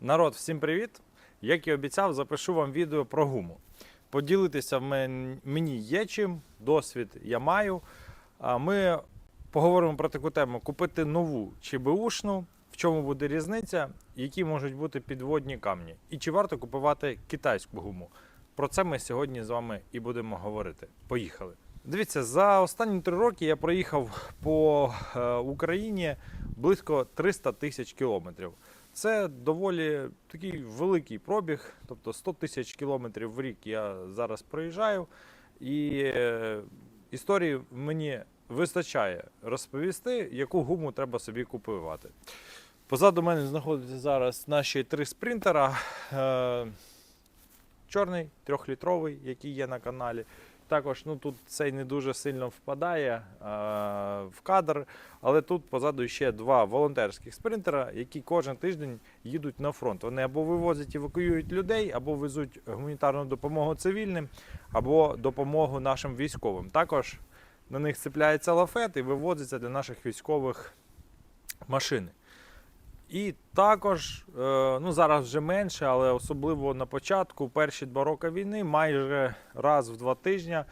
Народ, всім привіт! Як і обіцяв, запишу вам відео про гуму. Поділитися мені є чим, досвід я маю. Ми поговоримо про таку тему: купити нову чи беушну, в чому буде різниця, які можуть бути підводні камні, і чи варто купувати китайську гуму. Про це ми сьогодні з вами і будемо говорити. Поїхали. Дивіться, за останні три роки я проїхав по е, Україні близько 300 тисяч кілометрів. Це доволі такий великий пробіг, тобто 100 тисяч кілометрів в рік я зараз проїжджаю. І е, історії мені вистачає розповісти, яку гуму треба собі купувати. Позаду мене знаходяться зараз наші три спринтера. Е, чорний, трьохлітровий, який є на каналі. Також ну, тут цей не дуже сильно впадає е, в кадр, але тут позаду ще два волонтерських спринтера, які кожен тиждень їдуть на фронт. Вони або вивозять евакуюють людей, або везуть гуманітарну допомогу цивільним, або допомогу нашим військовим. Також на них цепляється лафет і вивозиться для наших військових машини. І також, е, ну зараз вже менше, але особливо на початку, перші два роки війни, майже раз в два тижні е,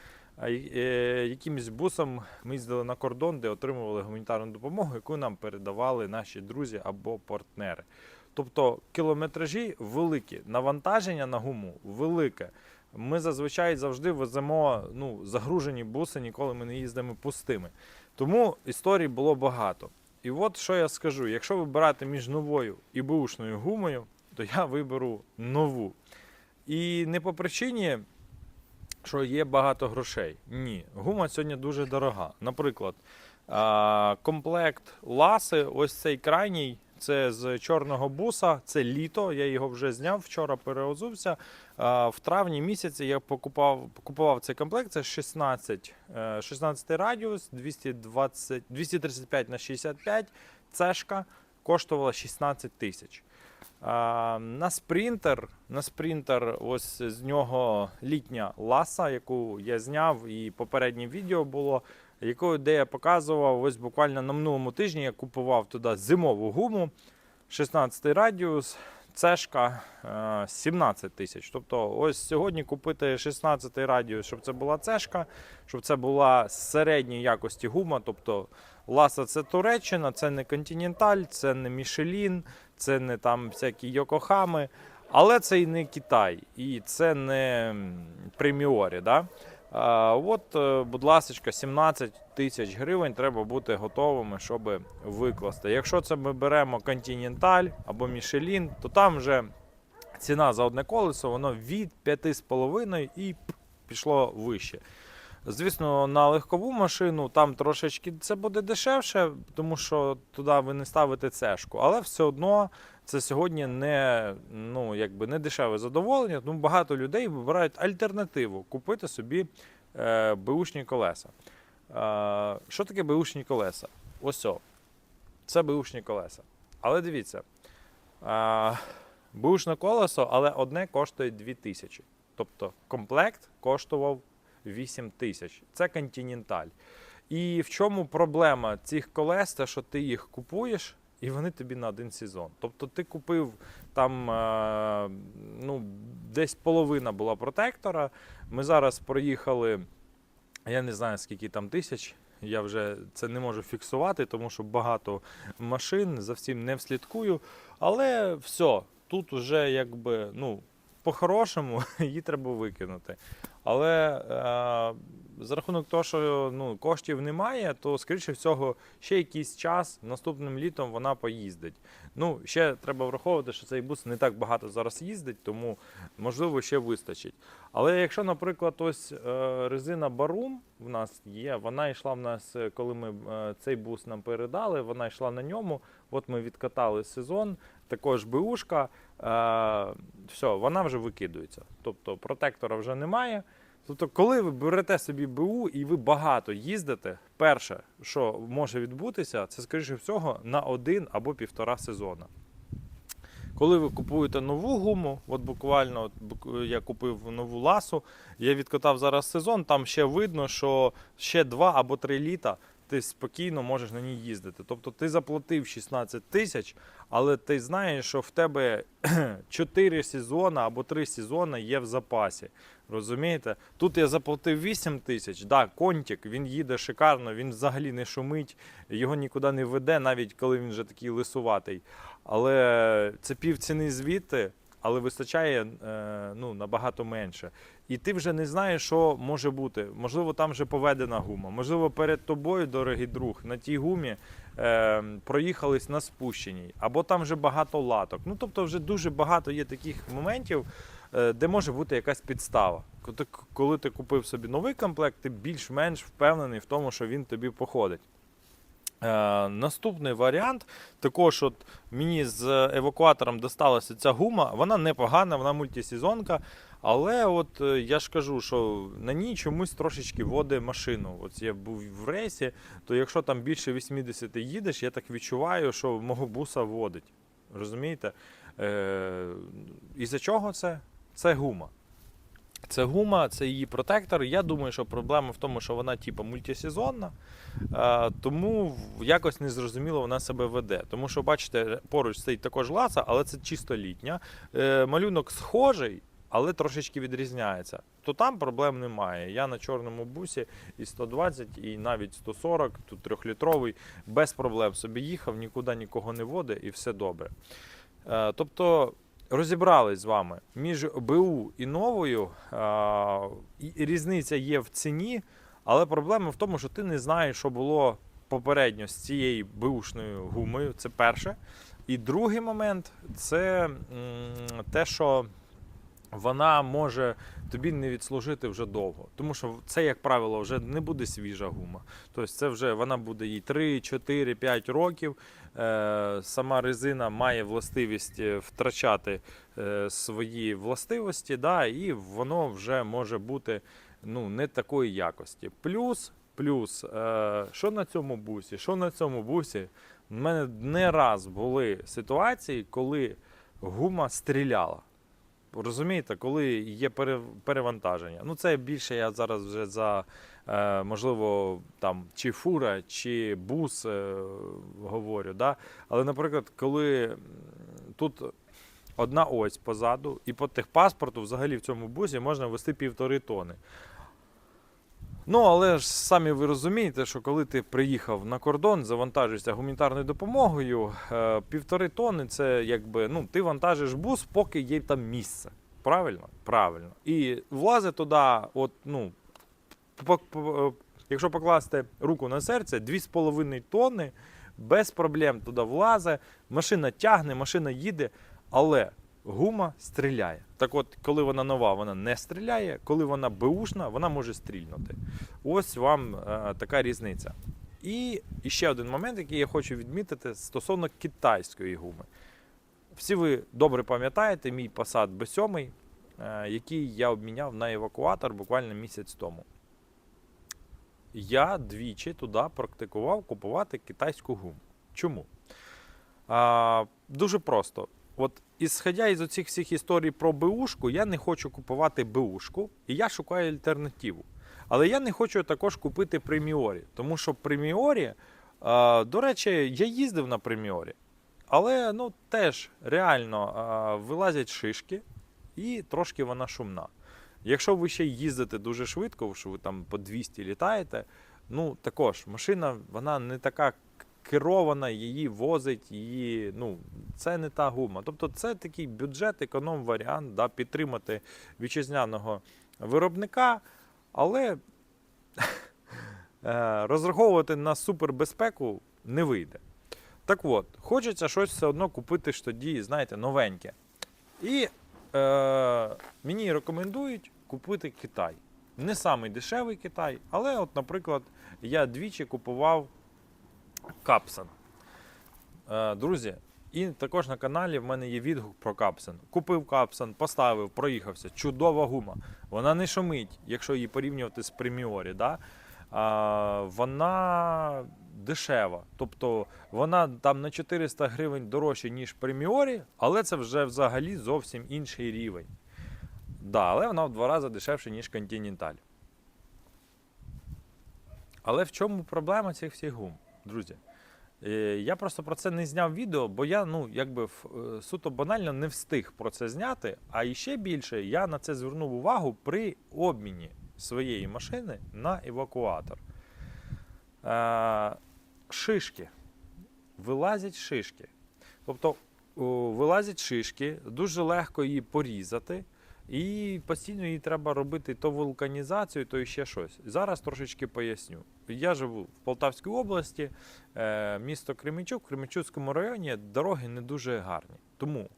е, якимось бусом ми їздили на кордон, де отримували гуманітарну допомогу, яку нам передавали наші друзі або партнери. Тобто кілометражі великі, навантаження на гуму велике. Ми зазвичай завжди веземо ну, загружені буси, ніколи ми не їздимо пустими. Тому історій було багато. І от що я скажу: якщо вибирати між новою і бушною гумою, то я виберу нову. І не по причині, що є багато грошей. Ні, гума сьогодні дуже дорога. Наприклад, комплект ласи, ось цей крайній. Це з чорного буса, це літо. Я його вже зняв вчора, переозувся. В травні місяці я покупав, купував цей комплект. Це 16, е, 16 радіус, 220, 235 на 65. Цешка коштувала 16 тисяч. На спринтер, на спринтер, ось з нього літня ласа, яку я зняв, і попереднє відео було, яку де я показував ось буквально на минулому тижні. Я купував туди зимову гуму, 16 радіус, цешка е, 17 тисяч. Тобто, ось сьогодні купити 16 радіус, щоб це була цешка, щоб це була середньої якості гума. Тобто Ласа це Туреччина, це не Континенталь, це не Мішелін, це не там всякі Йокохами, але це і не Китай, і це не преміорі. Да? От, е, будь ласка, 17 тисяч гривень треба бути готовими, щоб викласти. Якщо це ми беремо Континенталь або Мішелін, то там вже ціна за одне колесо воно від 5,5 і пішло вище. Звісно, на легкову машину там трошечки це буде дешевше, тому що туди ви не ставите цешку. Але все одно це сьогодні не, ну, якби не дешеве задоволення. Тому багато людей вибирають альтернативу купити собі е, беушні колеса. Е, що таке беушні колеса? Ось о. Це беушні колеса. Але дивіться, е, беушне колесо, але одне коштує 2000. Тобто комплект коштував 8 тисяч. Це континенталь. І в чому проблема цих колес? Те, що ти їх купуєш, і вони тобі на один сезон. Тобто ти купив там е, ну, десь половина була протектора. Ми зараз проїхали, я не знаю скільки там тисяч. Я вже це не можу фіксувати, тому що багато машин за всім не вслідкую. Але все, тут вже якби ну, по-хорошому її треба викинути. Але е, за рахунок того, що ну, коштів немає, то, скоріше всього, ще якийсь час наступним літом вона поїздить. Ну, ще треба враховувати, що цей бус не так багато зараз їздить, тому можливо ще вистачить. Але якщо, наприклад, ось е, резина Барум в нас є, вона йшла в нас, е, коли ми е, цей бус нам передали, вона йшла на ньому. От ми відкатали сезон, також беушка, е, все, вона вже викидується. Тобто протектора вже немає. Тобто, коли ви берете собі БУ і ви багато їздите, перше, що може відбутися, це, скоріше всього, на один або півтора сезона. Коли ви купуєте нову гуму, от буквально от я купив нову ласу, я відкатав зараз сезон, там ще видно, що ще 2 або 3 літа ти спокійно можеш на ній їздити. Тобто ти заплатив 16 тисяч, але ти знаєш, що в тебе 4 сезони або 3 сезони є в запасі. Розумієте? Тут я заплатив 8 тисяч. Да, контік, він їде шикарно, він взагалі не шумить, його нікуди не веде, навіть коли він вже такий лисуватий. Але це пів ціни звідти, але вистачає е, ну, набагато менше. І ти вже не знаєш, що може бути. Можливо, там вже поведена гума. Можливо, перед тобою, дорогий друг, на тій гумі е, проїхались на спущеній, або там вже багато латок. Ну тобто, вже дуже багато є таких моментів, е, де може бути якась підстава. Коли Коли ти купив собі новий комплект, ти більш-менш впевнений в тому, що він тобі походить. Е, наступний варіант, також от мені з евакуатором досталася ця гума, вона непогана, вона мультисезонка, але от е, я ж кажу, що на ній чомусь трошечки водить машину. От я був в рейсі, то якщо там більше 80 їдеш, я так відчуваю, що мого буса водить. Розумієте? Е, і за чого це? Це гума. Це гума, це її протектор. Я думаю, що проблема в тому, що вона типу мультисезонна, тому якось незрозуміло вона себе веде. Тому що, бачите, поруч стоїть також ласа, але це чисто літня. Е, малюнок схожий, але трошечки відрізняється. То там проблем немає. Я на чорному бусі і 120, і навіть 140, тут трьохлітровий, без проблем собі їхав, нікуди нікого не водить і все добре. Е, тобто розібрались з вами між БУ і новою. різниця є в ціні, але проблема в тому, що ти не знаєш, що було попередньо з цією бушною гумою. Це перше. І другий момент це те, що вона може тобі не відслужити вже довго. Тому що це, як правило, вже не буде свіжа гума. Тобто це вже вона буде їй 3, 4, 5 років. Е, сама резина має властивість е, втрачати е, свої властивості, да, і воно вже може бути ну, не такої якості. Плюс, плюс, що на цьому бусі, що на цьому бусі, в мене не раз були ситуації, коли гума стріляла. Розумієте, коли є пере- перевантаження. Ну, це більше я зараз вже за, е, можливо, там, чи фура, чи бус е, говорю. Да? Але, наприклад, коли тут одна ось позаду, і по техпаспорту взагалі в цьому бусі можна вести півтори тони. Ну, але ж самі ви розумієте, що коли ти приїхав на кордон, завантажуєшся гуманітарною допомогою, е, півтори тони це якби ну, ти вантажиш бус, поки є там місце. Правильно? Правильно. І влазить туди, от, ну, е, якщо покласти руку на серце, 2,5 тонни без проблем туди влазить, машина тягне, машина їде, але гума стріляє. Так от, коли вона нова, вона не стріляє, коли вона беушна, вона може стрільнути. Ось вам е, така різниця. І ще один момент, який я хочу відмітити стосовно китайської гуми. Всі ви добре пам'ятаєте мій Passat B7, е, який я обміняв на евакуатор буквально місяць тому. Я двічі туди практикував купувати китайську гуму. Чому? А, дуже просто. От ісходя із оцих всіх історій про БУшку, я не хочу купувати БУшку, і я шукаю альтернативу. Але я не хочу також купити преміорі, тому що преміорі, а, до речі, я їздив на преміорі, але ну, теж реально а, вилазять шишки і трошки вона шумна. Якщо ви ще їздите дуже швидко, що ви там по 200 літаєте, ну також машина вона не така керована, її возить, її, ну, це не та гума. Тобто це такий бюджет, економ варіант, да, підтримати вітчизняного виробника, але е, розраховувати на супербезпеку не вийде. Так от, хочеться щось все одно купити ж тоді, знаєте, новеньке. І е, мені рекомендують купити Китай. Не самий дешевий Китай, але, от, наприклад, я двічі купував капсен. Е, друзі, і також на каналі в мене є відгук про капсен. Купив капсен, поставив, проїхався. Чудова гума. Вона не шумить, якщо її порівнювати з преміорі. Да? А, вона дешева. Тобто вона там на 400 гривень дорожче, ніж преміорі, але це вже взагалі зовсім інший рівень. Да, але вона в два рази дешевше, ніж Continental. Але в чому проблема цих всіх гум, друзі? Е, Я просто про це не зняв відео, бо я ну якби е, суто банально не встиг про це зняти. А іще більше я на це звернув увагу при обміні своєї машини на евакуатор. Е, Шишки. Вилазять шишки. Тобто вилазять шишки, дуже легко її порізати. І постійно їй треба робити то вулканізацію, то ще щось. Зараз трошечки поясню. Я живу в Полтавській області, е, місто Кременчук, в Кременчуцькому районі дороги не дуже гарні. Тому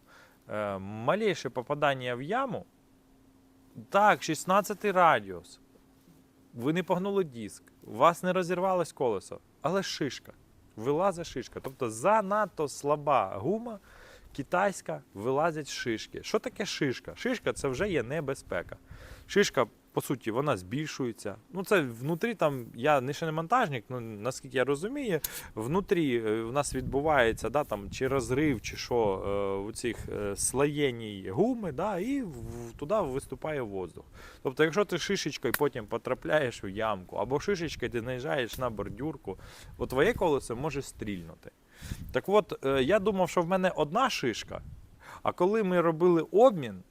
е, малейше попадання в яму, так, 16 радіус. Ви не погнули диск, у вас не розірвалось колесо, але шишка. Вилазить шишка. Тобто занадто слаба гума китайська вилазять шишки. Що таке шишка? Шишка це вже є небезпека. Шишка, по суті, вона збільшується. Ну, це внутрі там, я не шиномонтажник, ну наскільки я розумію, внутрі е, у нас відбувається да, там, чи розрив, чи що е, у цих е, слоєній гуми, да, і в- туди виступає воздух. Тобто, якщо ти шишечкою потім потрапляєш в ямку, або шишечкою ти наїжджаєш на бордюрку, твоє колесо може стрільнути. Так от, е, я думав, що в мене одна шишка, а коли ми робили обмін,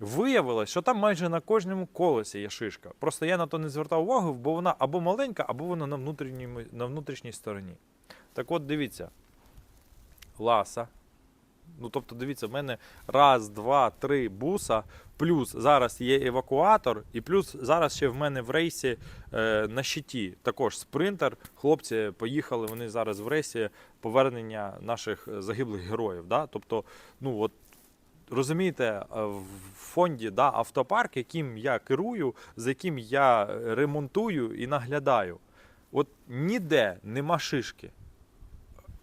виявилось, що там майже на кожному колесі є шишка. Просто я на то не звертав увагу, бо вона або маленька, або вона на, внутрішній на внутрішній стороні. Так от, дивіться, ласа. Ну, тобто, дивіться, в мене раз, два, три буса, плюс зараз є евакуатор, і плюс зараз ще в мене в рейсі е, на щиті також спринтер. Хлопці поїхали, вони зараз в рейсі повернення наших е, загиблих героїв. Да? Тобто, ну от розумієте, е, в фонді да, автопарк, яким я керую, з яким я е, ремонтую і наглядаю. От ніде нема шишки.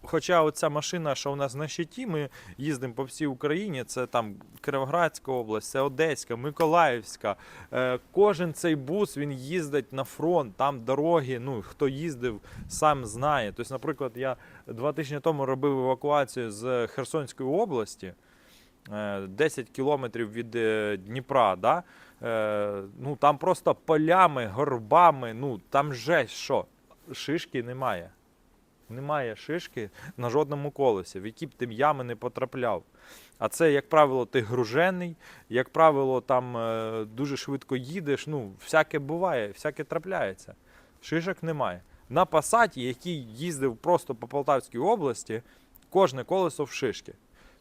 Хоча оця машина, що у нас на щиті, ми їздимо по всій Україні, це там Кіровоградська область, це Одеська, Миколаївська. Е, кожен цей бус він їздить на фронт, там дороги. Ну хто їздив, сам знає. Тобто, наприклад, я два тижні тому робив евакуацію з Херсонської області. е, 10 кілометрів від е, Дніпра, да? е, ну, там просто полями, горбами, ну там же що, шишки немає. Немає шишки на жодному колесі, в які б ти ями не потрапляв. А це, як правило, ти гружений, як правило, там е, дуже швидко їдеш. Ну, всяке буває, всяке трапляється. Шишок немає. На пасаті, який їздив просто по Полтавській області, кожне колесо в шишки.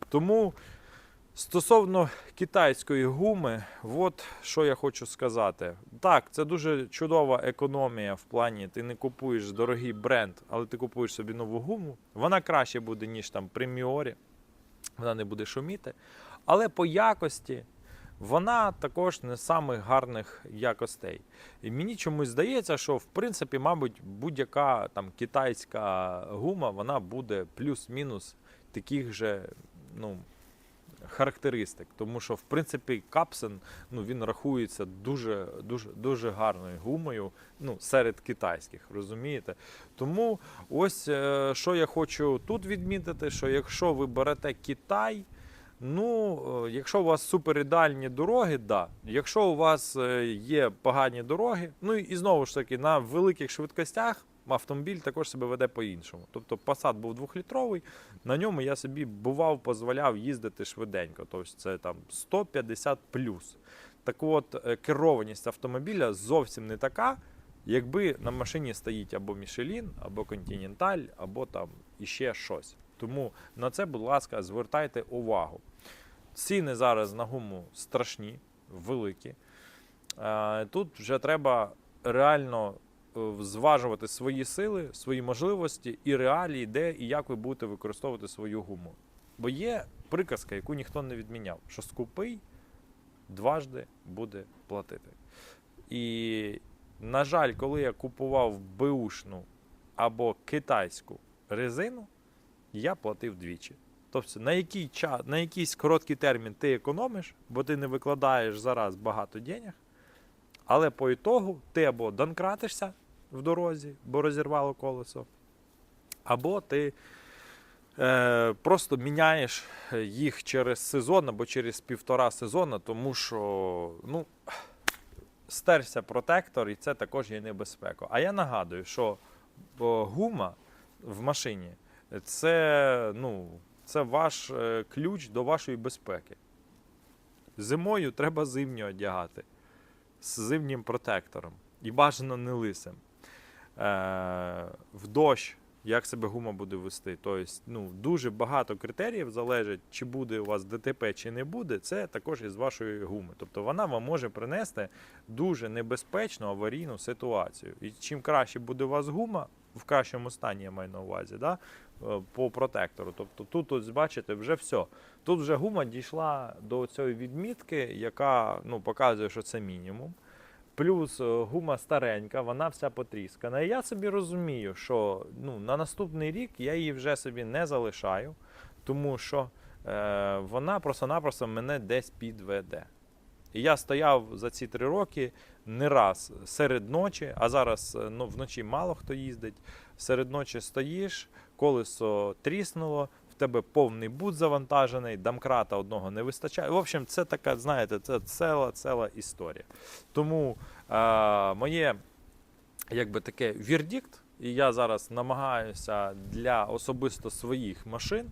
Тому стосовно китайської гуми, от що я хочу сказати. Так, це дуже чудова економія в плані, ти не купуєш дорогий бренд, але ти купуєш собі нову гуму. Вона краще буде, ніж там преміорі, вона не буде шуміти. Але по якості вона також не самих гарних якостей. І мені чомусь здається, що в принципі, мабуть, будь-яка там китайська гума, вона буде плюс-мінус таких же, ну характеристик, тому що в принципі капсен ну він рахується дуже дуже дуже гарною гумою ну серед китайських, розумієте? Тому ось е, що я хочу тут відмітити: що якщо ви берете Китай. Ну, е, якщо у вас супер ідеальні дороги, да. Якщо у вас е, є погані дороги, ну і знову ж таки на великих швидкостях автомобіль також себе веде по-іншому. Тобто Passat був двохлітровий, на ньому я собі бував, дозволяв їздити швиденько. Тобто це там 150 плюс. Так от, е, керованість автомобіля зовсім не така, якби на машині стоїть або Michelin, або Continental, або там іще щось. Тому на це, будь ласка, звертайте увагу. Ціни зараз на гуму страшні, великі. Е, Тут вже треба реально зважувати свої сили, свої можливості і реалії, де і як ви будете використовувати свою гуму. Бо є приказка, яку ніхто не відміняв, що скупий дважди буде платити. І, на жаль, коли я купував беушну або китайську резину, я платив двічі. Тобто, на який час, на якийсь короткий термін ти економиш, бо ти не викладаєш зараз багато денег, але по ітогу ти або донкратишся в дорозі, бо розірвало колесо, або ти е, просто міняєш їх через сезон або через півтора сезону, тому що ну, стерся протектор, і це також є небезпека. А я нагадую, що гума в машині це, ну, це ваш е, ключ до вашої безпеки. Зимою треба зимню одягати з зимнім протектором. І бажано не лисим. Е, в дощ, як себе гума буде вести. Тобто, ну, дуже багато критеріїв залежить, чи буде у вас ДТП, чи не буде. Це також із вашої гуми. Тобто вона вам може принести дуже небезпечну аварійну ситуацію. І чим краще буде у вас гума, в кращому стані я маю на увазі, да? е, по протектору. Тобто тут, ось, бачите, вже все. Тут вже гума дійшла до цієї відмітки, яка ну, показує, що це мінімум. Плюс е, гума старенька, вона вся потріскана. І я собі розумію, що ну, на наступний рік я її вже собі не залишаю, тому що е, вона просто-напросто мене десь підведе. І я стояв за ці три роки не раз серед ночі, а зараз е, ну, вночі мало хто їздить. Серед ночі стоїш, колесо тріснуло, тебе повний бут завантажений, дамкрата одного не вистачає. В общем, це така, знаєте, це ціла, ціла історія. Тому е, моє якби таке вірдикт, і я зараз намагаюся для особисто своїх машин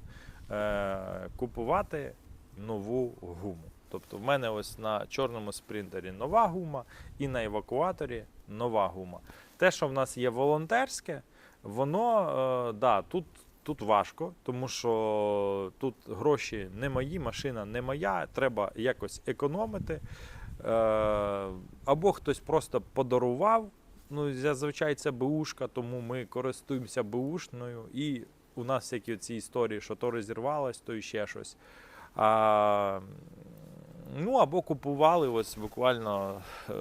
е, купувати нову гуму. Тобто в мене ось на чорному спринтері нова гума і на евакуаторі нова гума. Те, що в нас є волонтерське, воно е, да, тут, тут важко, тому що тут гроші не мої, машина не моя, треба якось економити. Е, або хтось просто подарував. Ну, зазвичай це БУшка, тому ми користуємося БУшною. І у нас всякі ці історії, що то розірвалось, то ще щось. А, ну, або купували, ось буквально е,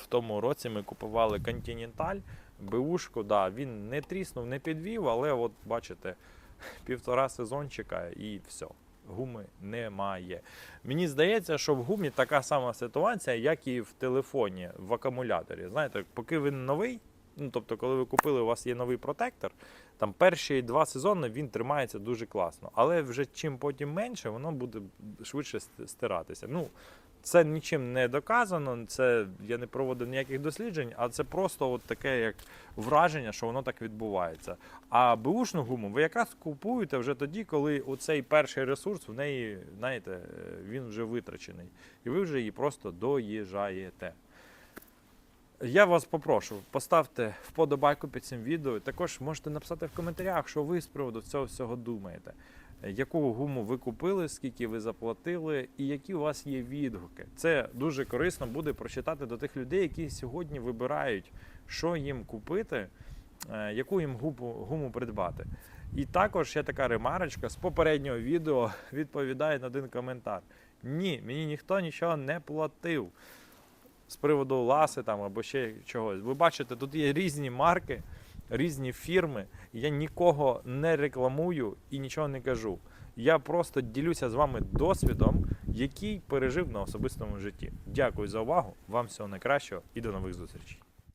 в тому році ми купували Continental, БУшку, да, він не тріснув, не підвів, але от бачите, півтора сезончика і все. Гуми немає. Мені здається, що в гумі така сама ситуація, як і в телефоні, в акумуляторі. Знаєте, поки він новий, ну тобто, коли ви купили, у вас є новий протектор, там перші два сезони він тримається дуже класно. Але вже чим потім менше, воно буде швидше стиратися. Ну, це нічим не доказано, це я не проводив ніяких досліджень, а це просто от таке як враження, що воно так відбувається. А беушну гуму ви якраз купуєте вже тоді, коли оцей перший ресурс в неї, знаєте, е, він вже витрачений. І ви вже її просто доїжджаєте. Я вас попрошу, поставте вподобайку під цим відео. Також можете написати в коментарях, що ви з приводу цього всього думаєте. Яку гуму ви купили, скільки ви заплатили, і які у вас є відгуки. Це дуже корисно буде прочитати до тих людей, які сьогодні вибирають, що їм купити, е, яку їм гуму, придбати. І також є така ремарочка з попереднього відео відповідає на один коментар. Ні, мені ніхто нічого не платив з приводу ласи там або ще чогось. Ви бачите, тут є різні марки, різні фірми. Я нікого не рекламую і нічого не кажу. Я просто ділюся з вами досвідом, який пережив на особистому житті. Дякую за увагу. Вам всього найкращого і до нових зустрічей.